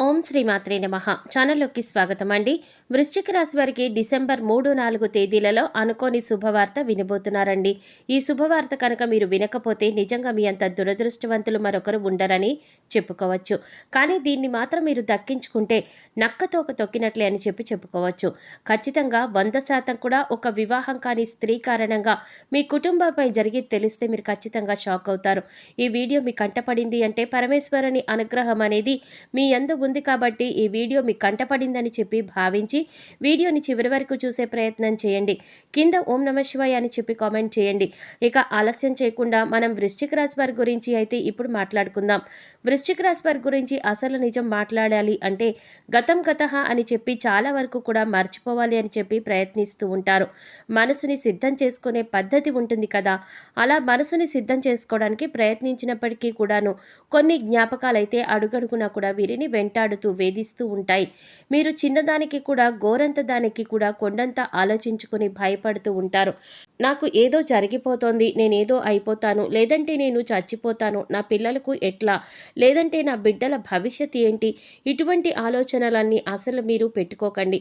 o ఓం శ్రీమాత్రే నమ. ఛానల్లోకి స్వాగతం అండి. వృశ్చిక రాశి వారికి డిసెంబర్ మూడు నాలుగు తేదీలలో అనుకోని శుభవార్త వినబోతున్నారండి. ఈ శుభవార్త కనుక మీరు వినకపోతే నిజంగా మీ అంత దురదృష్టవంతులు మరొకరు ఉండరని చెప్పుకోవచ్చు. కానీ దీన్ని మాత్రం మీరు దక్కించుకుంటే నక్కతోక తొక్కినట్లే అని చెప్పి చెప్పుకోవచ్చు. ఖచ్చితంగా వంద శాతం కూడా ఒక వివాహం కాని స్త్రీ కారణంగా మీ కుటుంబంపై జరిగి తెలిస్తే మీరు ఖచ్చితంగా షాక్ అవుతారు. ఈ వీడియో మీ కంటపడింది అంటే పరమేశ్వరుని అనుగ్రహం అనేది మీ ఎందు ఉంది కాబట్టి ఈ వీడియో మీకు కంటపడిందని చెప్పి భావించి వీడియోని చివరి వరకు చూసే ప్రయత్నం చేయండి. కింద ఓం నమ శివాయ అని చెప్పి కామెంట్ చేయండి. ఇక ఆలస్యం చేయకుండా మనం వృశ్చిక రాశి వారి గురించి అయితే ఇప్పుడు మాట్లాడుకుందాం. వృశ్చిక రాశి వారి గురించి అసలు నిజం మాట్లాడాలి అంటే గతం గత అని చెప్పి చాలా వరకు కూడా మర్చిపోవాలి అని చెప్పి ప్రయత్నిస్తూ ఉంటారు. మనసుని సిద్ధం చేసుకునే పద్ధతి ఉంటుంది కదా. అలా మనసుని సిద్ధం చేసుకోవడానికి ప్రయత్నించినప్పటికీ కూడాను కొన్ని జ్ఞాపకాలైతే అడుగడుగునా కూడా వీరిని వెంటాడు మాట్లాడుతూ వేధిస్తూ ఉంటాయి. మీరు చిన్నదానికి కూడా గోరంత దానికి కూడా కొండంత ఆలోచించుకుని భయపడుతూ ఉంటారు. నాకు ఏదో జరిగిపోతోంది నేనేదో అయిపోతాను లేదంటే నేను చచ్చిపోతాను నా పిల్లలకు ఎట్లా లేదంటే నా బిడ్డల భవిష్యత్ ఏంటి ఇటువంటి ఆలోచనలన్నీ అసలు మీరు పెట్టుకోకండి.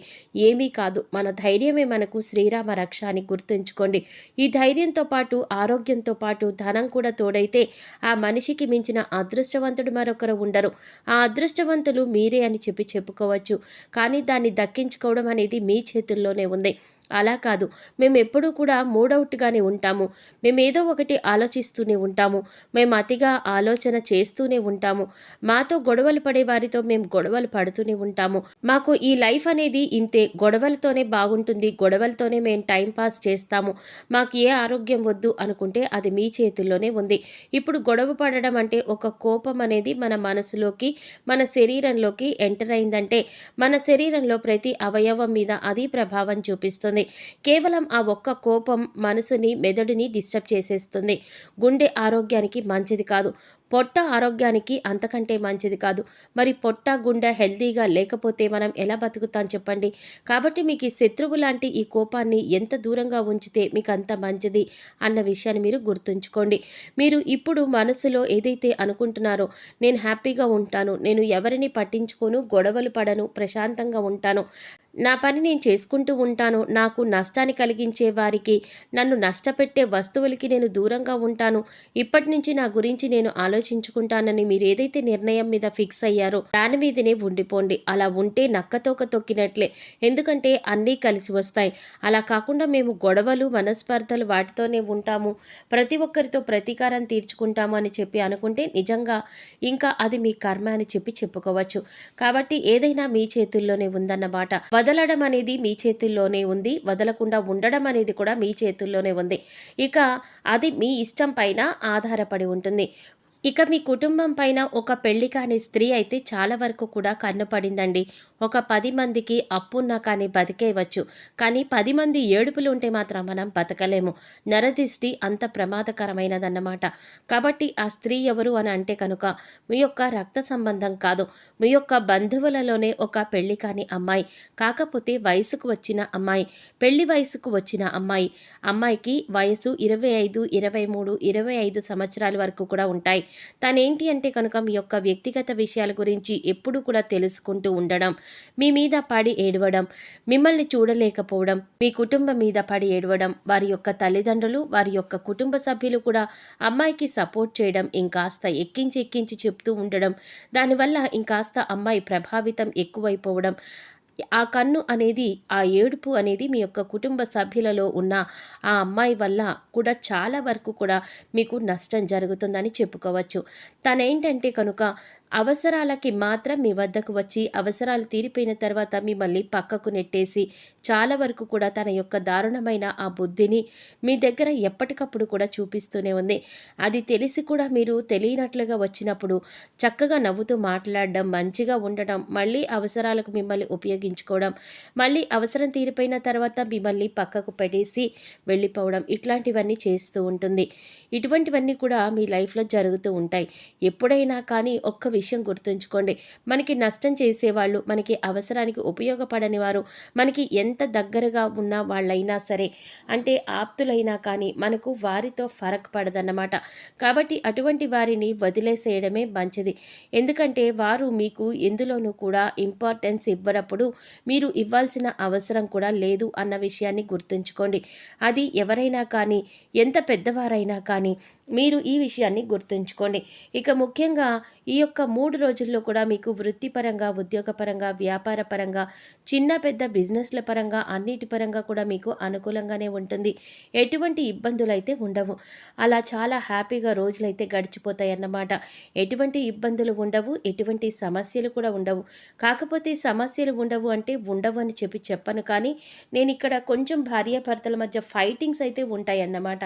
ఏమీ కాదు మన ధైర్యమే మనకు శ్రీరామ రక్ష అని గుర్తుంచుకోండి. ఈ ధైర్యంతో పాటు ఆరోగ్యంతో పాటు ధనం కూడా తోడైతే ఆ మనిషికి మించిన అదృష్టవంతుడు మరొకరు ఉండరు. ఆ అదృష్టవంతులు మీరే అని చెప్పి చెప్పుకోవచ్చు. కానీ దాన్ని దక్కించుకోవడం అనేది మీ చేతుల్లోనే ఉంది. అలా కాదు. మేము ఎప్పుడూ కూడా మూడవుట్గానే ఉంటాము. మేము ఏదో ఒకటి ఆలోచిస్తూనే ఉంటాము. మేము అతిగా ఆలోచన చేస్తూనే ఉంటాము. మాతో గొడవలు పడే వారితో మేము గొడవలు పడుతూనే ఉంటాము. మాకు ఈ లైఫ్ అనేది ఇంతే. గొడవలతోనే బాగుంటుంది. గొడవలతోనే మేము టైం పాస్ చేస్తాము. మాకు ఏ ఆరోగ్యం వద్దు అనుకుంటే అది మీ చేతుల్లోనే ఉంది. ఇప్పుడు గొడవ పడడం అంటే ఒక కోపం అనేది మన మనసులోకి మన శరీరంలోకి ఎంటర్ అయిందంటే మన శరీరంలో ప్రతి అవయవం మీద అది ప్రభావం చూపిస్తుంది. కేవలం ఆ ఒక్క కోపం మనసుని మెదడుని డిస్టర్బ్ చేసేస్తుంది. గుండె ఆరోగ్యానికి మంచిది కాదు. పొట్ట ఆరోగ్యానికి అంతకంటే మంచిది కాదు. మరి పొట్ట గుండె హెల్తీగా లేకపోతే మనం ఎలా బతుకుతాం చెప్పండి? కాబట్టి మీకు ఈ శత్రువు లాంటి ఈ కోపాన్ని ఎంత దూరంగా ఉంచితే మీకు అంత మంచిది అన్న విషయాన్ని మీరు గుర్తుంచుకోండి. మీరు ఇప్పుడు మనసులో ఏదైతే అనుకుంటున్నారో నేను హ్యాపీగా ఉంటాను నేను ఎవరిని పట్టించుకోను గొడవలు పడను ప్రశాంతంగా ఉంటాను నా పని నేను చేసుకుంటూ ఉంటాను. నాకు నష్టాన్ని కలిగించే వారికి నన్ను నష్టపెట్టే వస్తువులకి నేను దూరంగా ఉంటాను. ఇప్పటి నుంచి నా గురించి నేను ఆలోచించుకుంటానని మీరు ఏదైతే నిర్ణయం మీద ఫిక్స్ అయ్యారో దాని మీదనే ఉండిపోండి. అలా ఉంటే నక్కతోక తొక్కినట్లే. ఎందుకంటే అన్నీ కలిసి వస్తాయి. అలా కాకుండా మేము గొడవలు మనస్పర్ధలు వాటితోనే ఉంటాము. ప్రతి ఒక్కరితో ప్రతీకారం తీర్చుకుంటాము అని చెప్పి అనుకుంటే నిజంగా ఇంకా అది మీ కర్మ అని చెప్పి చెప్పుకోవచ్చు. కాబట్టి ఏదైనా మీ చేతుల్లోనే ఉందన్నమాట. వదలడం అనేది మీ చేతుల్లోనే ఉంది. వదలకుండా ఉండడం అనేది కూడా మీ చేతుల్లోనే ఉంది. ఇక అది మీ ఇష్టం పైన ఆధారపడి ఉంటుంది. ఇక మీ కుటుంబం పైన ఒక పెళ్ళి కాని స్త్రీ అయితే చాలా వరకు కూడా కన్ను పడిందండి. ఒక పది మందికి అప్పున్నా కానీ బతికేయవచ్చు. కానీ పది మంది ఏడుపులు ఉంటే మాత్రం మనం బతకలేము. నరదిష్టి అంత ప్రమాదకరమైనదన్నమాట. కాబట్టి ఆ స్త్రీ ఎవరు అని అంటే కనుక మీ యొక్క రక్త సంబంధం కాదు. మీ యొక్క బంధువులలోనే ఒక పెళ్ళి కాని అమ్మాయి. కాకపోతే వయసుకు వచ్చిన అమ్మాయి. పెళ్ళి వయసుకు వచ్చిన అమ్మాయి. అమ్మాయికి వయసు ఇరవై ఐదు ఇరవై మూడు ఇరవై ఐదు సంవత్సరాల వరకు కూడా ఉంటాయి. తనేంటి అంటే కనుక మీ యొక్క వ్యక్తిగత విషయాల గురించి ఎప్పుడు కూడా తెలుసుకుంటూ ఉండడం మీ మీద పడి ఏడవడం మిమ్మల్ని చూడలేకపోవడం మీ కుటుంబం మీద పడి ఏడవడం వారి యొక్క తల్లిదండ్రులు వారి యొక్క కుటుంబ సభ్యులు కూడా అమ్మాయికి సపోర్ట్ చేయడం ఇంకాస్త ఎక్కించి ఎక్కించి చెప్తూ ఉండడం దానివల్ల ఇంకాస్త అమ్మాయి ప్రభావితం ఎక్కువైపోవడం ఆ కన్ను అనేది ఆ ఏడుపు అనేది మీ యొక్క కుటుంబ సభ్యులలో ఉన్న ఆ అమ్మాయి వల్ల కూడా చాలా వరకు కూడా మీకు నష్టం జరుగుతుందని చెప్పుకోవచ్చు. తనేంటంటే కనుక అవసరాలకి మాత్రం మీ వద్దకు వచ్చి అవసరాలు తీరిపోయిన తర్వాత మిమ్మల్ని పక్కకు నెట్టేసి చాలా వరకు కూడా తన యొక్క దారుణమైన ఆ బుద్ధిని మీ దగ్గర ఎప్పటికప్పుడు కూడా చూపిస్తూనే ఉంది. అది తెలిసి కూడా మీరు తెలియనట్లుగా వచ్చినప్పుడు చక్కగా నవ్వుతూ మాట్లాడడం మంచిగా ఉండడం మళ్ళీ అవసరాలకు మిమ్మల్ని ఉపయోగించుకోవడం మళ్ళీ అవసరం తీరిపోయిన తర్వాత మిమ్మల్ని పక్కకు పెట్టేసి వెళ్ళిపోవడం ఇట్లాంటివన్నీ చేస్తూ ఉంటుంది. ఇటువంటివన్నీ కూడా మీ లైఫ్లో జరుగుతూ ఉంటాయి. ఎప్పుడైనా కానీ ఒక్క విషయం గుర్తుంచుకోండి. మనకి నష్టం చేసేవాళ్ళు మనకి అవసరానికి ఉపయోగపడని వారు మనకి ఎంత దగ్గరగా ఉన్న వాళ్ళైనా సరే అంటే ఆప్తులైనా కానీ మనకు వారితో ఫరక్ పడదన్నమాట. కాబట్టి అటువంటి వారిని వదిలేసేయడమే మంచిది. ఎందుకంటే వారు మీకు ఎందులోనూ కూడా ఇంపార్టెన్స్ ఇవ్వనప్పుడు మీరు ఇవ్వాల్సిన అవసరం కూడా లేదు అన్న విషయాన్ని గుర్తుంచుకోండి. అది ఎవరైనా కానీ ఎంత పెద్దవారైనా కానీ మీరు ఈ విషయాన్ని గుర్తుంచుకోండి. ఇక ముఖ్యంగా ఈ యొక్క మూడు రోజుల్లో కూడా మీకు వృత్తిపరంగా ఉద్యోగపరంగా వ్యాపార పరంగా చిన్న పెద్ద బిజినెస్ల పరంగా అన్నిటి పరంగా కూడా మీకు అనుకూలంగానే ఉంటుంది. ఎటువంటి ఇబ్బందులు అయితే ఉండవు. అలా చాలా హ్యాపీగా రోజులైతే గడిచిపోతాయి అన్నమాట ఎటువంటి ఇబ్బందులు ఉండవు ఎటువంటి సమస్యలు కూడా ఉండవు. కాకపోతే సమస్యలు ఉండవు అంటే ఉండవు అని చెప్పి చెప్పను కానీ నేను ఇక్కడ కొంచెం భార్యాభర్తల మధ్య ఫైటింగ్స్ అయితే ఉంటాయి అన్నమాట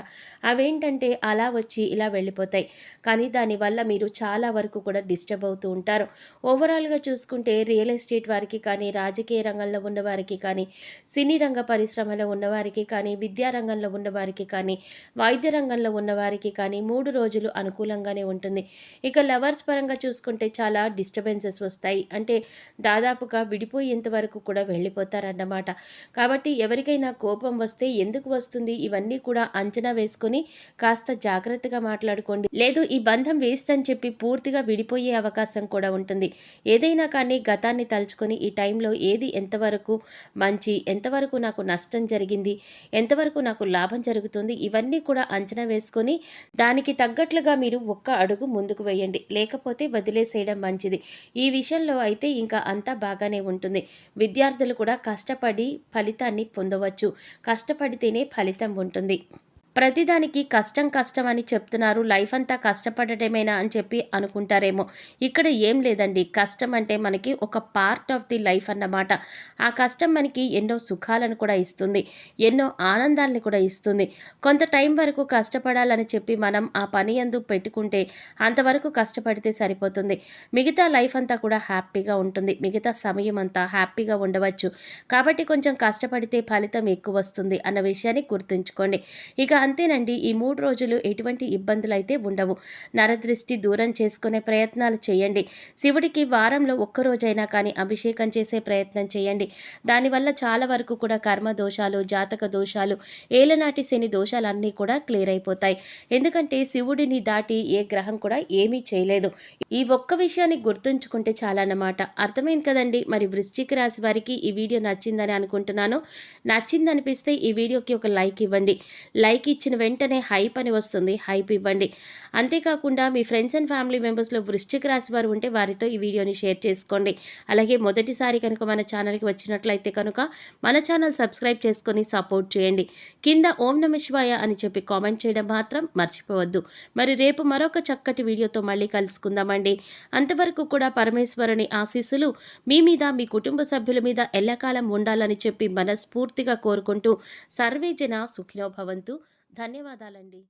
అవేంటంటే అలా వచ్చి వచ్చి ఇలా వెళ్ళిపోతాయి. కానీ దానివల్ల మీరు చాలా వరకు కూడా డిస్టర్బ్ అవుతూ ఉంటారు. ఓవరాల్గా చూసుకుంటే రియల్ ఎస్టేట్ వారికి కానీ రాజకీయ రంగంలో ఉన్నవారికి కానీ సినీ రంగ పరిశ్రమలో ఉన్నవారికి కానీ విద్యా రంగంలో ఉన్నవారికి కానీ వైద్య రంగంలో ఉన్నవారికి కానీ మూడు రోజులు అనుకూలంగానే ఉంటుంది. ఇక లవర్స్ పరంగా చూసుకుంటే చాలా డిస్టర్బెన్సెస్ వస్తాయి. అంటే దాదాపుగా విడిపోయేంత వరకు కూడా వెళ్ళిపోతారన్నమాట. కాబట్టి ఎవరికైనా కోపం వస్తే ఎందుకు వస్తుంది? ఇవన్నీ కూడా అంచనా వేసుకొని కాస్త జాగ్రత్త జాగ్రత్తగా మాట్లాడుకోండి. లేదు ఈ బంధం వేస్ట్ అని చెప్పి పూర్తిగా విడిపోయే అవకాశం కూడా ఉంటుంది. ఏదైనా కానీ గతాన్ని తలుచుకొని ఈ టైంలో ఏది ఎంతవరకు మంచి ఎంతవరకు నాకు నష్టం జరిగింది ఎంతవరకు నాకు లాభం జరుగుతుంది ఇవన్నీ కూడా అంచనా వేసుకొని దానికి తగ్గట్లుగా మీరు ఒక్క అడుగు ముందుకు వేయండి. లేకపోతే వదిలేసేయడం మంచిది. ఈ విషయంలో అయితే ఇంకా అంతా బాగానే ఉంటుంది. విద్యార్థులు కూడా కష్టపడి ఫలితాన్ని పొందవచ్చు. కష్టపడితేనే ఫలితం ఉంటుంది. ప్రతిదానికి కష్టం కష్టం అని చెప్తున్నారు. లైఫ్ అంతా కష్టపడటమేనా అని చెప్పి అనుకుంటారేమో. ఇక్కడ ఏం లేదండి. కష్టం అంటే మనకి ఒక పార్ట్ ఆఫ్ ది లైఫ్ అన్నమాట. ఆ కష్టం మనకి ఎన్నో సుఖాలను కూడా ఇస్తుంది. ఎన్నో ఆనందాలను కూడా ఇస్తుంది. కొంత టైం వరకు కష్టపడాలని చెప్పి మనం ఆ పని ఎందు పెట్టుకుంటే అంతవరకు కష్టపడితే సరిపోతుంది. మిగతా లైఫ్ అంతా కూడా హ్యాపీగా ఉంటుంది. మిగతా సమయం అంతా హ్యాపీగా ఉండవచ్చు. కాబట్టి కొంచెం కష్టపడితే ఫలితం ఎక్కువ వస్తుంది అన్న విషయాన్ని గుర్తుంచుకోండి. ఇక అంతేనండి ఈ మూడు రోజులు ఎటువంటి ఇబ్బందులు అయితే ఉండవు. నరదృష్టి దూరం చేసుకునే ప్రయత్నాలు చేయండి. శివుడికి వారంలో ఒక్కరోజైనా కానీ అభిషేకం చేసే ప్రయత్నం చేయండి. దానివల్ల చాలా వరకు కూడా కర్మ దోషాలు జాతక దోషాలు ఏలనాటి శని దోషాలన్నీ కూడా క్లియర్ అయిపోతాయి. ఎందుకంటే శివుడిని దాటి ఏ గ్రహం కూడా ఏమీ చేయలేదు. ఈ ఒక్క విషయాన్ని గుర్తుంచుకుంటే చాలా అన్నమాట అర్థమైంది కదండి? మరి వృశ్చిక రాశి వారికి ఈ వీడియో నచ్చిందని అనుకుంటున్నాను. నచ్చిందనిపిస్తే ఈ వీడియోకి ఒక లైక్ ఇవ్వండి. లైక్ ఇచ్చిన వెంటనే హైప్ అని వస్తుంది. హైప్ ఇవ్వండి. అంతేకాకుండా మీ ఫ్రెండ్స్ అండ్ ఫ్యామిలీ మెంబర్స్లో వృశ్చిక రాశి వారు ఉంటే వారితో ఈ వీడియోని షేర్ చేసుకోండి. అలాగే మొదటిసారి కనుక మన ఛానల్కి వచ్చినట్లయితే కనుక మన ఛానల్ సబ్స్క్రైబ్ చేసుకొని సపోర్ట్ చేయండి. కింద ఓం నమ శివాయ అని చెప్పి కామెంట్ చేయడం మాత్రం మర్చిపోవద్దు. మరి రేపు మరొక చక్కటి వీడియోతో మళ్ళీ కలుసుకుందామండి. అంతవరకు కూడా పరమేశ్వరుని ఆశీస్సులు మీ మీద మీ కుటుంబ సభ్యుల మీద ఎల్లకాలం ఉండాలని చెప్పి మనస్ఫూర్తిగా కోరుకుంటూ సర్వే జన భవంతు. ధన్యవాదాలండి.